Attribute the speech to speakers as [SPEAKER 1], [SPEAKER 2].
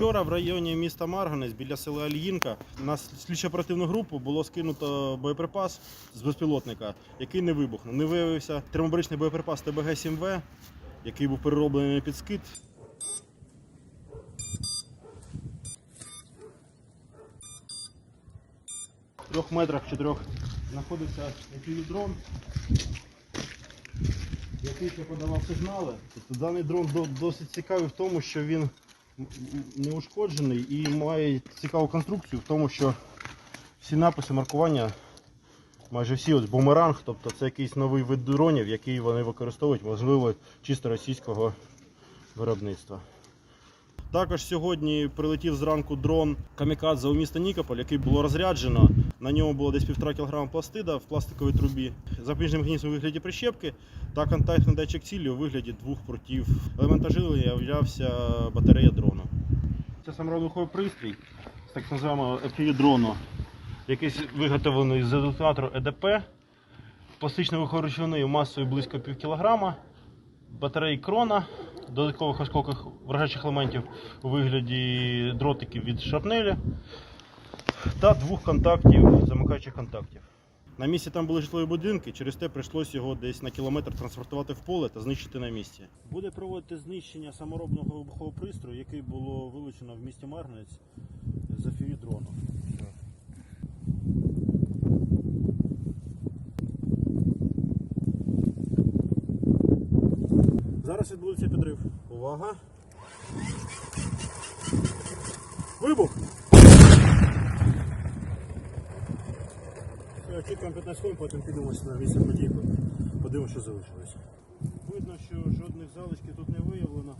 [SPEAKER 1] Вчора в районі міста Марганець біля села Альїнка на слідчо-оперативну групу було скинуто боєприпас з безпілотника, який не вибухнув. Не виявився термобаричний боєприпас ТБГ-7В, який був перероблений під скид. В трьох метрах чотирьох знаходився який дрон, який ще подавав сигнали. Тобто даний дрон досить цікавий в тому, що він м- м- не ушкоджений і має цікаву конструкцію в тому, що всі написи маркування, майже всі ось бумеранг, тобто це якийсь новий вид дронів, який вони використовують, можливо, чисто російського виробництва. Також сьогодні прилетів зранку дрон Камікадзе у місто Нікополь, який було розряджено. На ньому було десь півтора кілограма пластида в пластиковій трубі, запобіжний механізм у вигляді прищепки та контактний датчик цілі у вигляді двох портів. Елементом живлення являвся батарея дрону. Це самородуховий пристрій з так називаємо FPV дрону, який виготовлений з детонатору ЕДП, пластичної речовиною масою близько пів кілограма, батареї крона, додаткових осколкових вражаючих елементів у вигляді дротиків від шарпнелі та двох контактів, замикаючих контактів. На місці там були житлові будинки, через те прийшлося його десь на кілометр транспортувати в поле та знищити на місці. Буде проводити знищення саморобного вибухового пристрою, який було вилучено в місті Марганець з FPV дрону. Зараз відбудеться підрив. Увага! Вибух! Очікуємо 15 хвилин, потім підемося на місце події. Подивимося, що залишилось. Видно, що жодних залишків тут не виявлено.